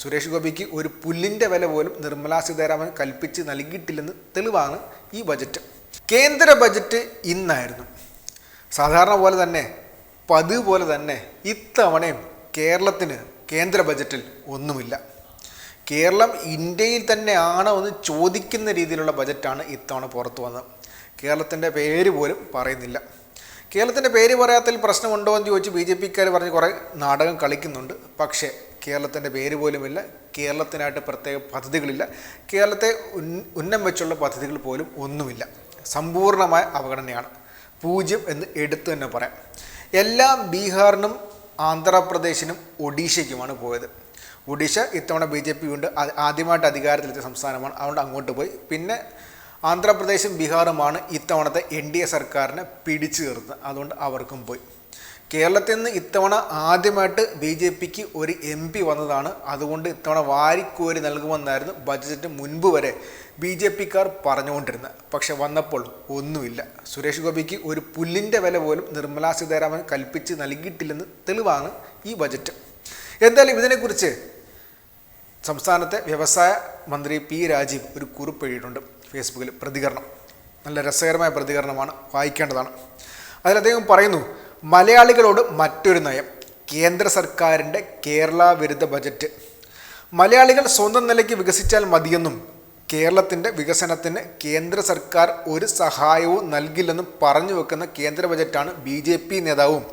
സുരേഷ് ഗോപിക്ക് ഒരു പുല്ലിന്റെ വില പോലും നിർമ്മലാ സീതാരാമൻ കൽപ്പിച്ച് നൽകിയിട്ടില്ലെന്ന് തെളിവാണ് ഈ ബജറ്റ്. കേന്ദ്ര ബജറ്റ് ഇന്നായിരുന്നു. സാധാരണ പോലെ തന്നെ പതിവ് പോലെ തന്നെ ഇത്തവണയും കേരളത്തിന് കേന്ദ്ര ബജറ്റിൽ ഒന്നുമില്ല. കേരളം ഇന്ത്യയിൽ തന്നെയാണോ എന്ന് ചോദിക്കുന്ന രീതിയിലുള്ള ബജറ്റാണ് ഇത്തവണ പുറത്തു വന്നത്. കേരളത്തിന്റെ പേര് പോലും പറയുന്നില്ല. കേരളത്തിന്റെ പേര് പറയാത്തതിൽ പ്രശ്നമുണ്ടോ എന്ന് ചോദിച്ച് ബി ജെ പിക്കാർ പറഞ്ഞ് കുറേ നാടകം കളിക്കുന്നുണ്ട്. പക്ഷേ കേരളത്തിന്റെ പേര് പോലുമില്ല കേരളത്തിനായിട്ട് പ്രത്യേക പദ്ധതികളില്ല കേരളത്തെ ഉന്നം വെച്ചുള്ള പദ്ധതികൾ പോലും ഒന്നുമില്ല. സമ്പൂർണമായ അവഗണനയാണ്. പൂജ്യം എന്ന് എടുത്തു തന്നെ പറയാം. എല്ലാം ബീഹാറിനും ആന്ധ്രാപ്രദേശിനും ഒഡീഷയ്ക്കുമാണ് പോയത്. ഒഡീഷ ഇത്തവണ ബി ജെ പി ഉണ്ട്. ആദ്യമായിട്ട് അധികാരത്തിലെത്തിയ സംസ്ഥാനമാണ്. അതുകൊണ്ട് അങ്ങോട്ട് പോയി. പിന്നെ ആന്ധ്രാപ്രദേശും ബീഹാറുമാണ് ഇത്തവണത്തെ എൻ ഡി എ സർക്കാരിനെ പിടിച്ചു നിർത്തുന്നത് അതുകൊണ്ട് അവർക്കും പോയി. കേരളത്തിൽ നിന്ന് ഇത്തവണ ആദ്യമായിട്ട് ബി ജെ പിക്ക് ഒരു എം പി വന്നതാണ്. അതുകൊണ്ട് ഇത്തവണ വാരിക്കോരി നൽകുമെന്നായിരുന്നു ബജറ്റിന് മുൻപ് വരെ ബി ജെ പിക്കാർ പറഞ്ഞുകൊണ്ടിരുന്നത്. പക്ഷെ വന്നപ്പോൾ ഒന്നുമില്ല. സുരേഷ് ഗോപിക്ക് ഒരു പുല്ലിന്റെ വില പോലും നിർമ്മലാ സീതാരാമൻ കൽപ്പിച്ച് നൽകിയിട്ടില്ലെന്ന് തെളിവാണ് ഈ ബജറ്റ്. എന്തായാലും ഇതിനെക്കുറിച്ച് സംസ്ഥാനത്തെ വ്യവസായ മന്ത്രി പി രാജീവ് ഒരു കുറിപ്പ് എഴുതിയിട്ടുണ്ട് ഫേസ്ബുക്കിൽ. പ്രതികരണം. നല്ല രസകരമായ പ്രതികരണമാണ്. വായിക്കേണ്ടതാണ്. അതിൽ അദ്ദേഹം പറയുന്നു മലയാളികളോട് മറ്റൊരു നയം കേന്ദ്ര സർക്കാരിന്റെ കേരള വിരുദ്ധ ബജറ്റ്. മലയാളികൾ സ്വന്തം നിലയ്ക്ക് വികസിച്ചാൽ മതിയെന്നും കേരളത്തിന്റെ വികസനത്തിന് കേന്ദ്ര സർക്കാർ ഒരു സഹായവും നൽകില്ലെന്നും പറഞ്ഞു വെക്കുന്ന കേന്ദ്ര ബജറ്റാണ് ബി ജെ പി നേതാവും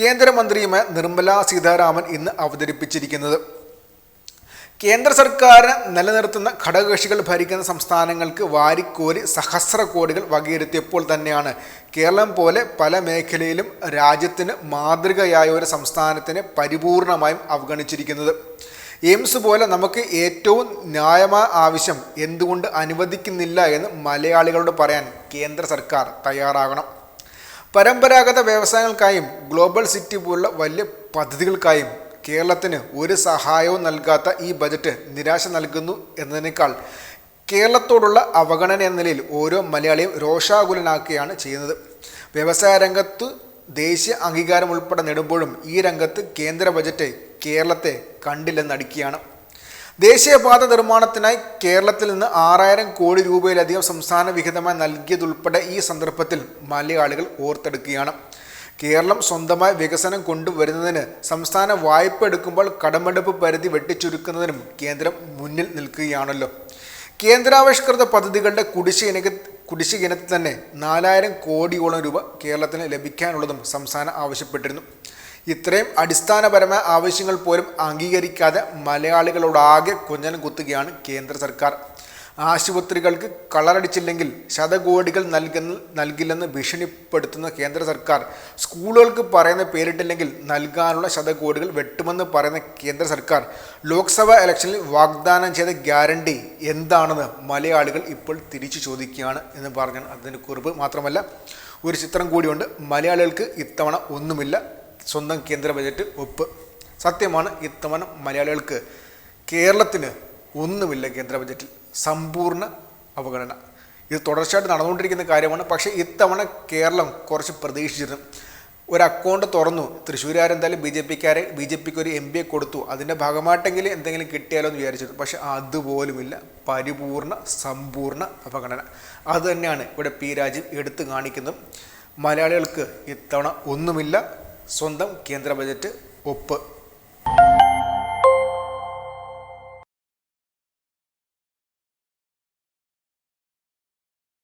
കേന്ദ്രമന്ത്രിയുമായ നിർമ്മല സീതാരാമൻ ഇന്ന് അവതരിപ്പിച്ചിരിക്കുന്നത്. കേന്ദ്ര സർക്കാർ നിലനിർത്തുന്ന ഘടകകക്ഷികൾ ഭരിക്കുന്ന സംസ്ഥാനങ്ങൾക്ക് വാരിക്കോരി സഹസ്ര കോടികൾ വകയിരുത്തിയപ്പോൾ തന്നെയാണ് കേരളം പോലെ പല മേഖലയിലും രാജ്യത്തിന് മാതൃകയായ ഒരു സംസ്ഥാനത്തിനെ പരിപൂർണമായും അവഗണിച്ചിരിക്കുന്നത്. എയിംസ് പോലെ നമുക്ക് ഏറ്റവും ന്യായമായ ആവശ്യം എന്തുകൊണ്ട് അനുവദിക്കുന്നില്ല എന്ന് മലയാളികളോട് പറയാൻ കേന്ദ്ര സർക്കാർ തയ്യാറാകണം. പരമ്പരാഗത വ്യവസായങ്ങൾക്കായും ഗ്ലോബൽ സിറ്റി പോലുള്ള വലിയ പദ്ധതികൾക്കായും കേരളത്തിന് ഒരു സഹായവും നൽകാത്ത ഈ ബജറ്റ് നിരാശ നൽകുന്നു എന്നതിനേക്കാൾ കേരളത്തോടുള്ള അവഗണന എന്ന നിലയിൽ ഓരോ മലയാളിയും രോഷാകുലനാക്കുകയാണ് ചെയ്യുന്നത്. വ്യവസായ രംഗത്ത് ദേശീയ അംഗീകാരം ഉൾപ്പെടെ നേടുമ്പോഴും ഈ രംഗത്ത് കേന്ദ്ര ബജറ്റ് കേരളത്തെ കണ്ടില്ലെന്നടിക്കുകയാണ് ദേശീയപാത നിർമ്മാണത്തിനായി കേരളത്തിൽ നിന്ന് ആറായിരം കോടി രൂപയിലധികം സംസ്ഥാന വിഹിതമായി നൽകിയതുൾപ്പെടെ ഈ സന്ദർഭത്തിൽ മലയാളികൾ ഓർത്തെടുക്കുകയാണ്. കേരളം സ്വന്തമായി വികസനം കൊണ്ടുവരുന്നതിന് സംസ്ഥാന വായ്പ എടുക്കുമ്പോൾ കടമെടുപ്പ് പരിധി വെട്ടിച്ചുരുക്കുന്നതിനും കേന്ദ്രം മുന്നിൽ നിൽക്കുകയാണല്ലോ. കേന്ദ്രാവിഷ്കൃത പദ്ധതികളുടെ കുടിശ്ശിക ഇനക കുടിശ്ശിക ഇനത്തിൽ തന്നെ നാലായിരം കോടിയോളം രൂപ കേരളത്തിന് ലഭിക്കാനുള്ളതും സംസ്ഥാനം ആവശ്യപ്പെട്ടിരുന്നു. ഇത്രയും അടിസ്ഥാനപരമായ ആവശ്യങ്ങൾ പോലും അംഗീകരിക്കാതെ മലയാളികളോടാകെ കുഞ്ഞനം കുത്തുകയാണ് കേന്ദ്ര സർക്കാർ. ആശുപത്രികൾക്ക് കളറടിച്ചില്ലെങ്കിൽ ശതകോടികൾ നൽകുന്ന നൽകില്ലെന്ന് ഭീഷണിപ്പെടുത്തുന്ന കേന്ദ്ര സർക്കാർ. സ്കൂളുകൾക്ക് പറയുന്ന പേരിട്ടില്ലെങ്കിൽ നൽകാനുള്ള ശതകോടികൾ വെട്ടുമെന്ന് പറയുന്ന കേന്ദ്ര സർക്കാർ. ലോക്സഭാ ഇലക്ഷനിൽ വാഗ്ദാനം ചെയ്ത ഗ്യാരണ്ടി എന്താണെന്ന് മലയാളികൾ ഇപ്പോൾ തിരിച്ചു ചോദിക്കുകയാണ് എന്ന് പറഞ്ഞ അതിന്റെ കുറിപ്പ് മാത്രമല്ല ഒരു ചിത്രം കൂടിയുണ്ട്. മലയാളികൾക്ക് ഇത്തവണ ഒന്നുമില്ല. സ്വന്തം കേന്ദ്ര ബജറ്റ് ഒപ്പ്. സത്യമാണ് ഇത്തവണ മലയാളികൾക്ക് കേരളത്തിന് ഒന്നുമില്ല കേന്ദ്ര ബജറ്റിൽ. സമ്പൂർണ അവഗണന. ഇത് തുടർച്ചയായിട്ട് നടന്നുകൊണ്ടിരിക്കുന്ന കാര്യമാണ്. പക്ഷേ ഇത്തവണ കേരളം കുറച്ച് പ്രതീക്ഷിച്ചിരുന്നു. ഒരു അക്കൗണ്ട് തുറന്നു. തൃശ്ശൂരുകാർ എന്തായാലും ബി ജെ പിക്കാരെ ബി ജെ പിക്ക് ഒരു എം പി എ കൊടുത്തു. അതിന്റെ ഭാഗമായിട്ടെങ്കിലും എന്തെങ്കിലും കിട്ടിയാലോ എന്ന് വിചാരിച്ചിരുന്നു. പക്ഷേ അതുപോലുമില്ല. പരിപൂർണ സമ്പൂർണ അവഗണന. അതുതന്നെയാണ് ഇവിടെ പി രാജീവ് എടുത്തു കാണിക്കുന്നത്. മലയാളികൾക്ക് ഇത്തവണ ഒന്നുമില്ല. സ്വന്തം കേന്ദ്ര ബജറ്റ് ഒപ്പ്.